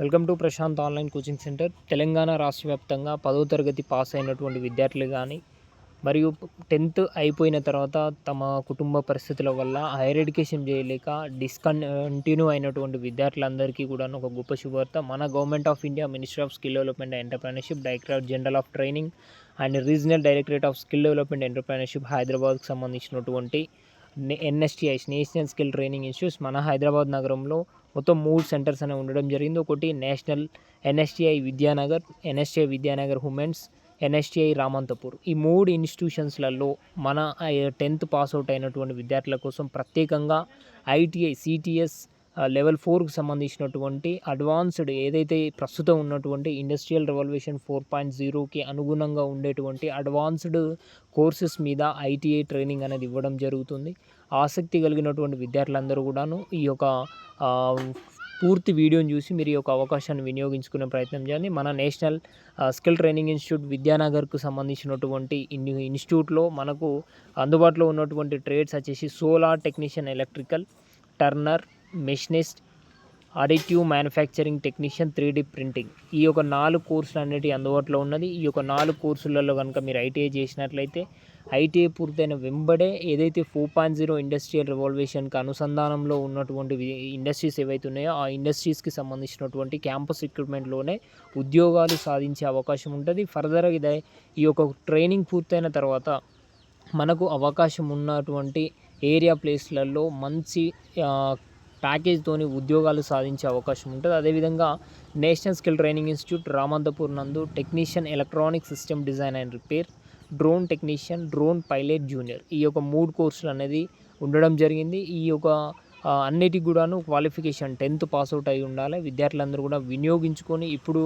Welcome to Prashanth online coaching centre. Telangana రాష్ట్ర వ్యాప్తంగా పదో తరగతి పాస్ అయినటువంటి విద్యార్థులు కానీ మరియు టెన్త్ అయిపోయిన తర్వాత తమ కుటుంబ పరిస్థితుల వల్ల హైయర్ ఎడ్యుకేషన్ చేయలేక డిస్కంటిన్యూ అయినటువంటి విద్యార్థులందరికీ కూడా ఒక గొప్ప శుభవార్త. మన government of India ministry of skill development and entrepreneurship directorate general of training and regional directorate of skill development entrepreneurship హైదరాబాద్కి సంబంధించినటువంటి NSTIs national skill training institutes మన హైదరాబాద్ నగరంలో మొత్తం మూడు సెంటర్స్ అనేవి ఉండడం జరిగింది. ఒకటి national NSTI Vidyanagar NSTI Vidyanagar women's NSTI Ramanthapur. ఈ మూడు ఇన్స్టిట్యూషన్స్లలో మన టెన్త్ పాస్ అవుట్ అయినటువంటి విద్యార్థుల కోసం ప్రత్యేకంగా ఐటీఐ సిటిఎస్ లెవెల్ ఫోర్కి సంబంధించినటువంటి అడ్వాన్స్డ్ ఏదైతే ప్రస్తుతం ఉన్నటువంటి ఇండస్ట్రియల్ రెవల్యూషన్ ఫోర్ పాయింట్ జీరోకి అనుగుణంగా ఉండేటువంటి అడ్వాన్స్డ్ కోర్సెస్ మీద ఐటీఐ ట్రైనింగ్ అనేది ఇవ్వడం జరుగుతుంది. ఆసక్తి కలిగినటువంటి విద్యార్థులందరూ కూడాను ఈ యొక్క పూర్తి వీడియోని చూసి మీరు ఈ యొక్క అవకాశాన్ని వినియోగించుకునే ప్రయత్నం చేయండి. మన నేషనల్ స్కిల్ ట్రైనింగ్ ఇన్స్టిట్యూట్ విద్యానగర్కు సంబంధించినటువంటి ఇన్ ఇన్స్టిట్యూట్లో మనకు అందుబాటులో ఉన్నటువంటి ట్రేడ్స్ వచ్చేసి solar technician electrical turner machinist additive manufacturing technician three D printing. ఈ యొక్క నాలుగు కోర్సులు అనేటివి అందుబాటులో ఉన్నది. ఈ యొక్క నాలుగు కోర్సులలో కనుక మీరు ఐటీఐ చేసినట్లయితే ఐటీఐ పూర్తయిన వెంబడే ఏదైతే ఫోర్ పాయింట్ జీరో ఇండస్ట్రియల్ రివాల్వేషన్కి అనుసంధానంలో ఉన్నటువంటి ఇండస్ట్రీస్ ఏవైతే ఉన్నాయో ఆ ఇండస్ట్రీస్కి సంబంధించినటువంటి క్యాంపస్ రిక్రూట్మెంట్లోనే ఉద్యోగాలు సాధించే అవకాశం ఉంటుంది. ఫర్దర్గా ఇదే ఈ యొక్క ట్రైనింగ్ పూర్తయిన తర్వాత మనకు అవకాశం ఉన్నటువంటి ఏరియా ప్లేస్లలో మంచి ప్యాకేజ్తోని ఉద్యోగాలు సాధించే అవకాశం ఉంటుంది. అదేవిధంగా national skill training institute Ramanthapur నందు technician electronic system design and repair drone technician drone pilot junior. ఈ యొక్క మూడు కోర్సులు అనేది ఉండడం జరిగింది. ఈ యొక్క అన్నిటికి కూడాను క్వాలిఫికేషన్ టెన్త్ పాస్ అవుట్ అయి ఉండాలి. విద్యార్థులందరూ కూడా వినియోగించుకొని ఇప్పుడు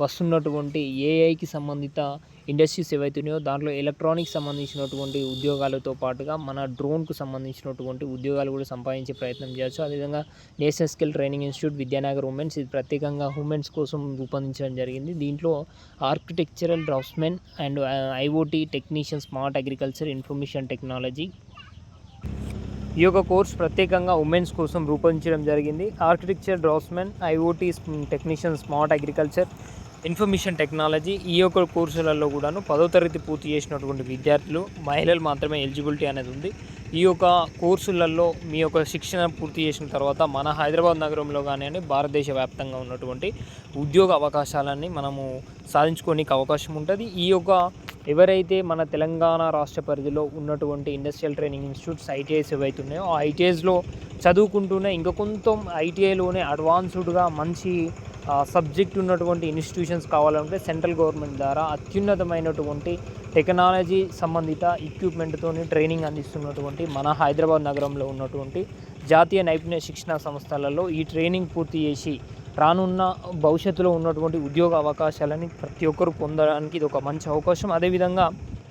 వస్తున్నటువంటి ఏఐకి సంబంధిత ఇండస్ట్రీస్ ఏవైతే ఉన్నాయో దాంట్లో ఎలక్ట్రానిక్స్ సంబంధించినటువంటి ఉద్యోగాలతో పాటుగా మన డ్రోన్కు సంబంధించినటువంటి ఉద్యోగాలు కూడా సంపాదించే ప్రయత్నం చేయొచ్చు. అదేవిధంగా national skill training institute Vidyanagar women's ఇది ప్రత్యేకంగా ఉమెన్స్ కోసం రూపొందించడం జరిగింది. దీంట్లో architectural draftsmen and IoT technician smart agriculture information technology ఈ యొక్క కోర్స్ ప్రత్యేకంగా ఉమెన్స్ కోసం రూపొందించడం జరిగింది. Architecture draftsmen IoT technician smart agriculture information technology ఈ యొక్క కోర్సులలో కూడాను పదో తరగతి పూర్తి చేసినటువంటి విద్యార్థులు మహిళలు మాత్రమే ఎలిజిబిలిటీ అనేది ఉంది. ఈ యొక్క కోర్సులలో మీ యొక్క శిక్షణ పూర్తి చేసిన తర్వాత మన హైదరాబాద్ నగరంలో కానివ్వండి భారతదేశ వ్యాప్తంగా ఉన్నటువంటి ఉద్యోగ అవకాశాలన్నీ మనము సాధించుకోనికి అవకాశం ఉంటుంది. ఈ యొక్క ఎవరైతే మన తెలంగాణ రాష్ట్ర పరిధిలో ఉన్నటువంటి ఇండస్ట్రియల్ ట్రైనింగ్ ఇన్స్టిట్యూట్స్ ఐటీఐస్ ఏవైతే ఉన్నాయో ఆ ఐటీఐస్లో చదువుకుంటూనే ఇంకా కొంత ఐటీఐలోనే అడ్వాన్స్డ్గా మంచి సబ్జెక్ట్ ఉన్నటువంటి ఇన్స్టిట్యూషన్స్ కావాలంటే సెంట్రల్ గవర్నమెంట్ ద్వారా అత్యున్నతమైనటువంటి టెక్నాలజీ సంబంధిత ఎక్విప్మెంట్తో ట్రైనింగ్ అందిస్తున్నటువంటి మన హైదరాబాద్ నగరంలో ఉన్నటువంటి జాతీయ నైపుణ్య శిక్షణ సంస్థలలో ఈ ట్రైనింగ్ పూర్తి చేసి రానున్న భవిష్యత్తులో ఉన్నటువంటి ఉద్యోగ అవకాశాలని ప్రతి ఒక్కరు పొందడానికి ఇది ఒక మంచి అవకాశం. అదేవిధంగా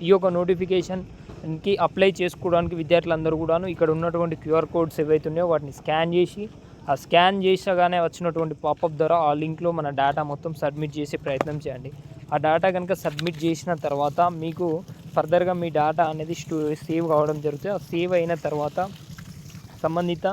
ఈ యొక్క నోటిఫికేషన్కి అప్లై చేసుకోవడానికి విద్యార్థులందరూ కూడాను ఇక్కడ ఉన్నటువంటి క్యూఆర్ కోడ్స్ ఏవైతే ఉన్నాయో వాటిని స్కాన్ చేసి ఆ స్కాన్ చేసగానే వచ్చినటువంటి పాపప్ ద్వారా ఆ లింక్లో మన డేటా మొత్తం సబ్మిట్ చేసే ప్రయత్నం చేయండి. ఆ డేటా కనుక సబ్మిట్ చేసిన తర్వాత మీకు ఫర్దర్గా మీ డేటా అనేది స్టో సేవ్ కావడం జరుగుతుంది. ఆ సేవ్ అయిన తర్వాత సంబంధిత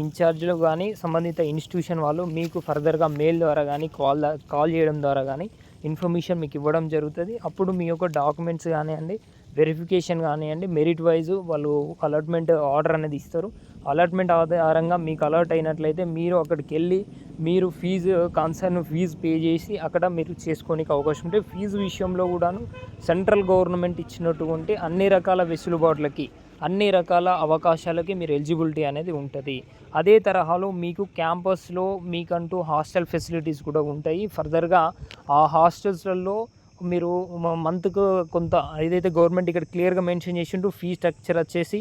ఇన్ఛార్జ్లు కానీ సంబంధిత ఇన్స్టిట్యూషన్ వాళ్ళు మీకు ఫర్దర్గా మెయిల్ ద్వారా కానీ కాల్ కాల్ చేయడం ద్వారా కానీ ఇన్ఫర్మేషన్ మీకు ఇవ్వడం జరుగుతుంది. అప్పుడు మీ యొక్క డాక్యుమెంట్స్ కానివ్వండి వెరిఫికేషన్ కానివ్వండి మెరిట్ వైజ్ వాళ్ళు అలాట్మెంట్ ఆర్డర్ అనేది ఇస్తారు. అలాట్మెంట్ ఆధారంగా మీకు అలర్ట్ అయినట్లయితే మీరు అక్కడికి వెళ్ళి మీరు ఫీజు కన్సర్న్ ఫీజు పే చేసి అక్కడ మీరు చేసుకోనికి అవకాశం ఉంటే ఫీజు విషయంలో కూడాను సెంట్రల్ గవర్నమెంట్ ఇచ్చినటువంటి అన్ని రకాల వెసులుబాట్లకి అన్ని రకాల అవకాశాలకి మీరు ఎలిజిబిలిటీ అనేది ఉంటుంది. అదే తరహాలో మీకు క్యాంపస్లో మీకంటూ హాస్టల్ ఫెసిలిటీస్ కూడా ఉంటాయి. ఫర్దర్గా ఆ హాస్టల్స్లలో మీరు మంత్కు కొంత ఏదైతే గవర్నమెంట్ ఇక్కడ క్లియర్గా మెన్షన్ చేసింటూ ఫీ స్ట్రక్చర్ వచ్చేసి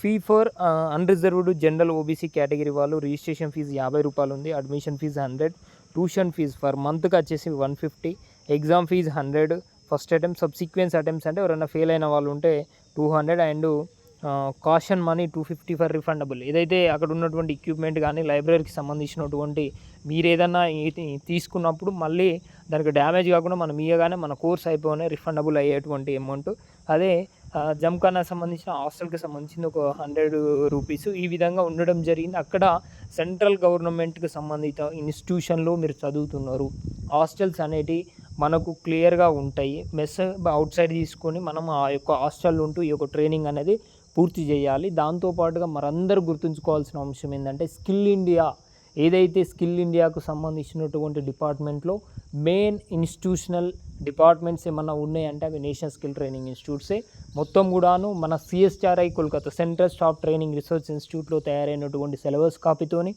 fee for unreserved general OBC category వాళ్ళు రిజిస్ట్రేషన్ ఫీజు యాభై రూపాయలు ఉంది. Admission fee hundred tuition fee for మంత్కి వచ్చేసి one fifty exam fee hundred first attempt subsequence attempts అంటే ఎవరైనా ఫెయిల్ అయిన వాళ్ళు ఉంటే two hundred and caution money two fifty for refundable ఏదైతే అక్కడ ఉన్నటువంటి ఎక్విప్మెంట్ కానీ లైబ్రరీకి సంబంధించినటువంటి మీరు ఏదన్నా తీసుకున్నప్పుడు మళ్ళీ దానికి డ్యామేజ్ కాకుండా మనం ఇయ్యగానే మన కోర్స్ అయిపోయినా రిఫండబుల్ అయ్యేటువంటి అమౌంట్ అదే జమ్ఖానా సంబంధించిన హాస్టల్కి సంబంధించిన ఒక హండ్రెడ్ రూపీస్ ఈ విధంగా ఉండడం జరిగింది. అక్కడ సెంట్రల్ గవర్నమెంట్కి సంబంధిత ఇన్స్టిట్యూషన్లో మీరు చదువుతున్నారు. హాస్టల్స్ అనేటివి మనకు క్లియర్గా ఉంటాయి. మెస్ అవుట్ సైడ్ తీసుకొని మనం ఆ యొక్క హాస్టల్ ఉంటూ ఈ యొక్క ట్రైనింగ్ అనేది పూర్తి చేయాలి. దాంతోపాటుగా మరందరూ గుర్తుంచుకోవాల్సిన అంశం ఏంటంటే స్కిల్ ఇండియా. ఏదైతే స్కిల్ ఇండియాకు సంబంధించినటువంటి డిపార్ట్మెంట్లో మెయిన్ ఇన్స్టిట్యూషనల్ డిపార్ట్మెంట్స్ ఏమన్నా ఉన్నాయంటే అవి నేషనల్ స్కిల్ ట్రైనింగ్ ఇన్స్టిట్యూట్సే. మొత్తం కూడాను మన CSRI Kolkata central staff training research ఇన్స్టిట్యూట్లో తయారైనటువంటి syllabus కాపీతోని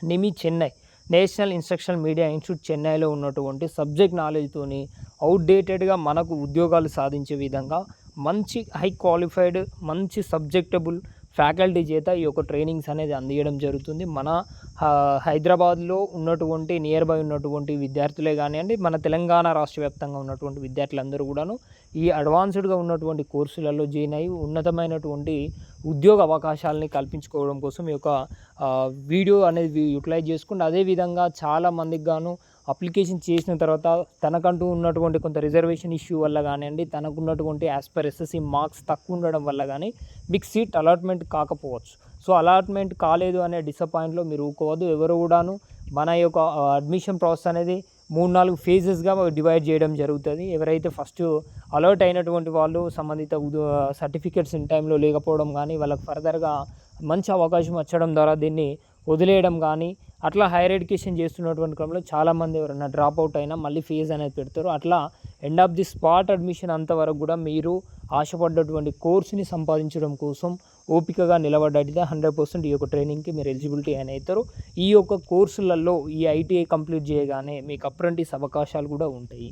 NIMI Chennai national instructional media institute చెన్నైలో ఉన్నటువంటి సబ్జెక్ట్ నాలెడ్జ్తోని అవుట్డేటెడ్గా మనకు ఉద్యోగాలు సాధించే విధంగా మంచి హై క్వాలిఫైడ్ మంచి సబ్జెక్టబుల్ ఫ్యాకల్టీ చేత ఈ యొక్క ట్రైనింగ్స్ అనేది అందియడం జరుగుతుంది. మన హైదరాబాద్లో ఉన్నటువంటి నియర్ బై ఉన్నటువంటి విద్యార్థులే కానివ్వండి మన తెలంగాణ రాష్ట్ర వ్యాప్తంగా ఉన్నటువంటి విద్యార్థులందరూ కూడాను ఈ అడ్వాన్స్డ్గా ఉన్నటువంటి కోర్సులలో జాయిన్ అయ్యి ఉన్నతమైనటువంటి ఉద్యోగ అవకాశాలని కల్పించుకోవడం కోసం ఈ యొక్క వీడియో అనేది యూటిలైజ్ చేసుకుంటే అదేవిధంగా చాలా మందికి గాను అప్లికేషన్ చేసిన తర్వాత తనకంటూ ఉన్నటువంటి కొంత రిజర్వేషన్ ఇష్యూ వల్ల కానివ్వండి తనకు ఉన్నటువంటి యాజ్ పర్ ఎస్ఎస్సి మార్క్స్ తక్కువ ఉండడం వల్ల కానీ మీకు సీట్ అలాట్మెంట్ కాకపోవచ్చు. సో అలాట్మెంట్ కాలేదు అనే డిసప్పాయింట్లో మీరు ఊకోవద్దు. ఎవరు కూడాను మన యొక్క అడ్మిషన్ ప్రాసెస్ అనేది మూడు నాలుగు ఫేజెస్గా డివైడ్ చేయడం జరుగుతుంది. ఎవరైతే ఫస్ట్ అలర్ట్ అయినటువంటి వాళ్ళు సంబంధిత సర్టిఫికేట్స్ ఇన్ టైంలో లేకపోవడం కానీ వాళ్ళకి ఫర్దర్గా మంచి అవకాశం వచ్చడం ద్వారా దీన్ని వదిలేయడం కానీ అట్లా హైయర్ ఎడ్యుకేషన్ చేస్తున్నటువంటి క్రమంలో చాలామంది ఎవరైనా డ్రాప్ అవుట్ అయినా మళ్ళీ ఫీజు అనేది పెడతారు. అట్లా end of the spot admission అంతవరకు కూడా మీరు ఆశపడ్డటువంటి కోర్సుని సంపాదించడం కోసం ఓపికగా నిలబడ్డైతే హండ్రెడ్ పర్సెంట్ ఈ యొక్క ట్రైనింగ్కి మీరు ఎలిజిబిలిటీ అయిన అవుతారు ఈ యొక్క కోర్సులలో ఈ ఐటీఐ కంప్లీట్ చేయగానే మీకు అప్రెంటిస్ అవకాశాలు కూడా ఉంటాయి.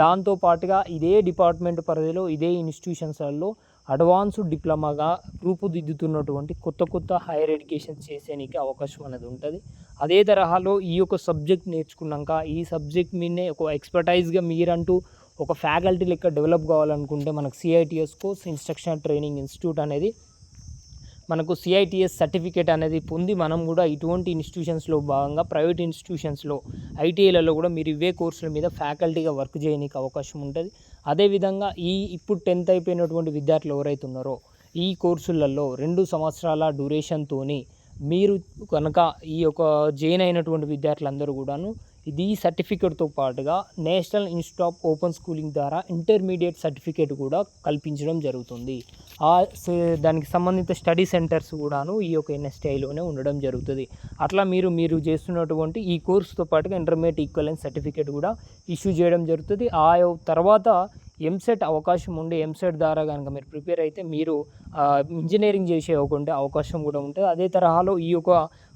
దాంతో పాటుగా ఇదే డిపార్ట్మెంట్ పరిధిలో ఇదే ఇన్స్టిట్యూషన్స్లలో అడ్వాన్స్డ్ డిప్లొమాగా రూపుదిద్దుతున్నటువంటి కొత్త కొత్త హైయర్ ఎడ్యుకేషన్ చేసేనికి అవకాశం అనేది ఉంటుంది. అదే తరహాలో ఈ యొక్క సబ్జెక్ట్ నేర్చుకున్నాక ఈ సబ్జెక్ట్ మీదనే ఒక ఎక్స్పర్టైజ్గా మీరంటూ ఒక ఫ్యాకల్టీ లెక్క డెవలప్ కావాలనుకుంటే మనకు CITS course instruction training institute అనేది మనకు సిఐటిఎస్ సర్టిఫికేట్ అనేది పొంది మనం కూడా ఇటువంటి ఇన్స్టిట్యూషన్స్లో భాగంగా ప్రైవేట్ ఇన్స్టిట్యూషన్స్లో ఐటీఐలలో కూడా మీరు ఇవే కోర్సుల మీద ఫ్యాకల్టీగా వర్క్ చేయడానికి అవకాశం ఉంటుంది. అదేవిధంగా ఈ ఇప్పుడు టెన్త్ అయిపోయినటువంటి విద్యార్థులు ఎవరైతే ఉన్నారో ఈ కోర్సులలో రెండు సంవత్సరాల డ్యూరేషన్తోని మీరు కనుక ఈ యొక్క జైన్ అయినటువంటి విద్యార్థులందరూ కూడాను ఇది సర్టిఫికేట్తో పాటుగా national institute of open schooling ద్వారా ఇంటర్మీడియట్ సర్టిఫికేట్ కూడా కల్పించడం జరుగుతుంది. ఆ దానికి సంబంధిత స్టడీ సెంటర్స్ కూడాను ఈ యొక్క ఎన్ఎస్టీఐలోనే ఉండడం జరుగుతుంది. అట్లా మీరు మీరు చేస్తున్నటువంటి ఈ కోర్సుతో పాటుగా ఇంటర్మీడియట్ ఈక్వలెన్స్ సర్టిఫికేట్ కూడా ఇష్యూ చేయడం జరుగుతుంది. ఆ తర్వాత ఎంసెట్ అవకాశం ఉండే ఎంసెట్ ద్వారా కనుక మీరు ప్రిపేర్ అయితే మీరు ఇంజనీరింగ్ చేసే ఒకటి అవకాశం కూడా ఉంటుంది. అదే తరహాలో ఈ యొక్క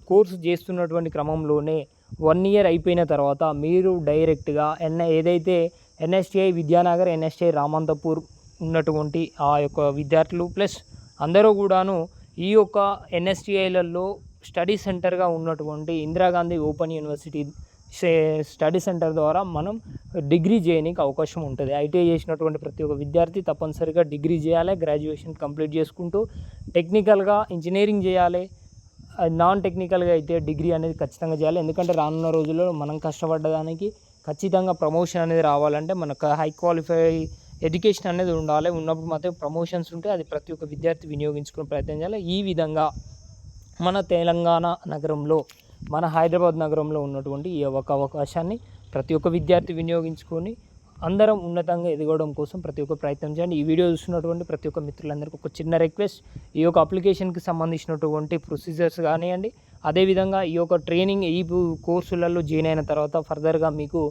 కోర్సు చేస్తున్నటువంటి క్రమంలోనే వన్ ఇయర్ అయిపోయిన తర్వాత మీరు డైరెక్ట్గా ఎన్ ఏదైతే ఎన్ఎస్టిఐ విద్యానగర్ ఎన్ఎస్టిఐ రామంతపూర్ ఉన్నటువంటి ఆ యొక్క విద్యార్థులు ప్లస్ అందరూ కూడాను ఈ యొక్క ఎన్ఎస్టిఐలలో స్టడీ సెంటర్గా ఉన్నటువంటి Indira Gandhi open university study centre ద్వారా మనం డిగ్రీ చేయడానికి అవకాశం ఉంటుంది. ఐటీఐ చేసినటువంటి ప్రతి ఒక్క విద్యార్థి తప్పనిసరిగా డిగ్రీ చేయాలి గ్రాడ్యుయేషన్ కంప్లీట్ చేసుకుంటూ టెక్నికల్గా ఇంజనీరింగ్ చేయాలి నాన్ టెక్నికల్గా అయితే డిగ్రీ అనేది ఖచ్చితంగా చేయాలి. ఎందుకంటే రానున్న రోజుల్లో మనం కష్టపడ్డదానికి ఖచ్చితంగా ప్రమోషన్ అనేది రావాలంటే మనకు హై క్వాలిఫై ఎడ్యుకేషన్ అనేది ఉండాలి. ఉన్నప్పుడు మాత్రం ప్రమోషన్స్ ఉంటే అది ప్రతి ఒక్క విద్యార్థి వినియోగించుకునే ప్రయత్నం చేయాలి. ఈ విధంగా మన తెలంగాణ నగరంలో మన హైదరాబాద్ నగరంలో ఉన్నటువంటి ఈ ఒక అవకాశాన్ని ప్రతి ఒక్క విద్యార్థి వినియోగించుకొని అందరం ఉన్నతంగా ఎదగడం కోసం ప్రతి ఒక్క ప్రయత్నం చేయండి. ఈ వీడియో చూస్తున్నటువంటి ప్రతి ఒక్క మిత్రులందరికీ ఒక చిన్న రిక్వెస్ట్ ఈ యొక్క అప్లికేషన్కి సంబంధించినటువంటి ప్రొసీజర్స్ కానివ్వండి అదేవిధంగా ఈ యొక్క ట్రైనింగ్ ఈ కోర్సులలో జాయిన్ అయిన తర్వాత ఫర్దర్గా మీకు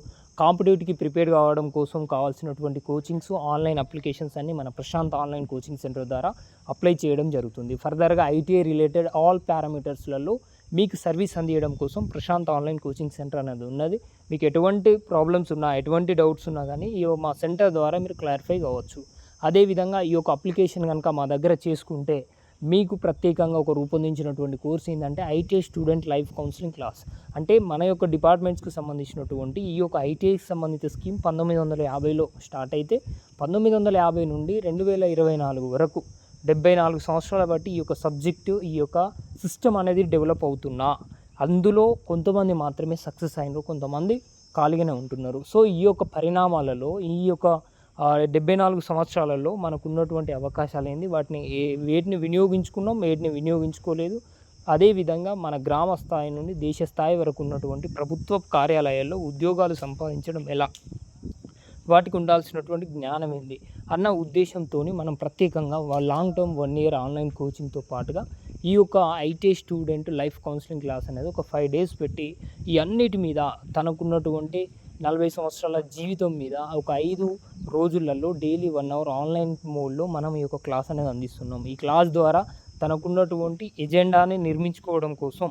కాంపిటేటివ్కి ప్రిపేర్ కావడం కోసం కావాల్సినటువంటి కోచింగ్స్ ఆన్లైన్ అప్లికేషన్స్ అన్ని మన ప్రశాంత్ ఆన్లైన్ కోచింగ్ సెంటర్ ద్వారా అప్లై చేయడం జరుగుతుంది. ఫర్దర్గా ఐటీఐ రిలేటెడ్ ఆల్ పారామీటర్స్లలో మీకు సర్వీస్ అందియడం కోసం ప్రశాంత్ ఆన్లైన్ కోచింగ్ సెంటర్ అనేది ఉన్నది. మీకు ఎటువంటి ప్రాబ్లమ్స్ ఉన్నా ఎటువంటి డౌట్స్ ఉన్నా కానీ ఈ మా సెంటర్ ద్వారా మీరు క్లారిఫై కావచ్చు. అదేవిధంగా ఈ యొక్క అప్లికేషన్ కనుక మా దగ్గర చేసుకుంటే మీకు ప్రత్యేకంగా ఒక రూపొందించినటువంటి కోర్స్ ఏంటంటే ITI student life counselling class అంటే మన యొక్క డిపార్ట్మెంట్స్కి సంబంధించినటువంటి ఈ యొక్క ఐటీఐకి సంబంధిత స్కీమ్ పంతొమ్మిది వందల యాభైలో స్టార్ట్ అయితే పంతొమ్మిది వందల యాభై నుండి రెండు వేల ఇరవై నాలుగు వరకు డెబ్బై నాలుగు సంవత్సరాల బట్టి ఈ యొక్క సబ్జెక్టు ఈ యొక్క సిస్టమ్ అనేది డెవలప్ అవుతున్నా. అందులో కొంతమంది మాత్రమే సక్సెస్ అయినారు కొంతమంది ఖాళీగానే ఉంటున్నారు. సో ఈ యొక్క పరిణామాలలో ఈ యొక్క డెబ్బై నాలుగు సంవత్సరాలలో మనకు ఉన్నటువంటి అవకాశాలు ఏంది? వాటిని ఏ వేటిని వినియోగించుకున్నాం వేటిని వినియోగించుకోలేదు. అదేవిధంగా మన గ్రామ స్థాయి నుండి దేశ స్థాయి వరకు ఉన్నటువంటి ప్రభుత్వ కార్యాలయాల్లో ఉద్యోగాలు సంపాదించడం ఎలా? వాటికి ఉండాల్సినటువంటి జ్ఞానం ఏంది? అన్న ఉద్దేశంతో మనం ప్రత్యేకంగా long term one year online కోచింగ్తో పాటుగా ఈ యొక్క IT student life counselling class అనేది ఒక ఫైవ్ డేస్ పెట్టి ఈ అన్నిటి మీద తనకున్నటువంటి నలభై సంవత్సరాల జీవితం మీద ఒక ఐదు రోజులలో డైలీ వన్ అవర్ ఆన్లైన్ మోడ్లో మనం ఈ యొక్క క్లాస్ అనేది అందిస్తున్నాం. ఈ క్లాస్ ద్వారా తనకున్నటువంటి ఎజెండాని నిర్మించుకోవడం కోసం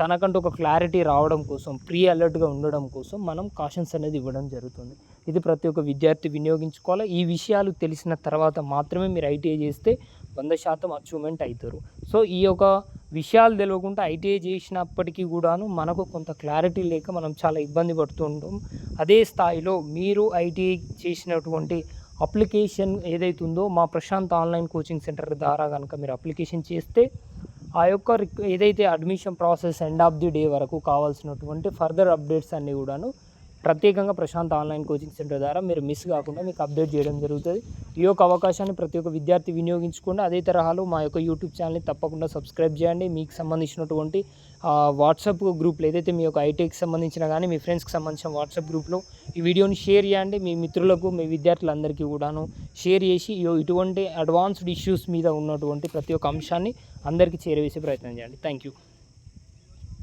తనకంటూ ఒక క్లారిటీ రావడం కోసం ప్రీ అలర్ట్గా ఉండడం కోసం మనం కాషన్స్ అనేది ఇవ్వడం జరుగుతుంది. ఇది ప్రతి ఒక్క విద్యార్థి వినియోగించుకోవాలి. ఈ విషయాలు తెలిసిన తర్వాత మాత్రమే మీరు ఐటీఐ చేస్తే వంద శాతం అచీవ్మెంట్ అవుతారు సో ఈ యొక్క విషయాలు తెలియకుండా ఐటీఐ చేసినప్పటికీ కూడాను మనకు కొంత క్లారిటీ లేక మనం చాలా ఇబ్బంది పడుతుంటాం అదే స్థాయిలో మీరు ఐటీఐ చేసినటువంటి అప్లికేషన్ ఏదైతే ఉందో మా ప్రశాంత్ ఆన్లైన్ కోచింగ్ సెంటర్ ద్వారా కనుక మీరు అప్లికేషన్ చేస్తే ఆ యొక్క ఏదైతే admission process end of the day వరకు కావాల్సినటువంటి ఫర్దర్ అప్డేట్స్ అన్నీ కూడాను ప్రత్యేకంగా ప్రశాంత్ ఆన్లైన్ కోచింగ్ సెంటర్ ద్వారా మీరు మిస్ కాకుండా మీకు అప్డేట్ చేయడం జరుగుతుంది. ఈ యొక్క అవకాశాన్ని ప్రతి ఒక్క విద్యార్థి వినియోగించుకోండి. అదే తరహాలో మా యొక్క యూట్యూబ్ ఛానల్ని తప్పకుండా సబ్స్క్రైబ్ చేయండి. మీకు సంబంధించినటువంటి వాట్సాప్ గ్రూప్లు ఏదైతే మీ యొక్క ఐటీకి సంబంధించిన కానీ మీ ఫ్రెండ్స్కి సంబంధించిన వాట్సాప్ గ్రూప్లో ఈ వీడియోని షేర్ చేయండి. మీ మిత్రులకు మీ విద్యార్థులందరికీ కూడాను షేర్ చేసి ఇటువంటి అడ్వాన్స్డ్ ఇష్యూస్ మీద ఉన్నటువంటి ప్రతి ఒక్క అంశాన్ని అందరికీ చేరవేసే ప్రయత్నం చేయండి. Thank you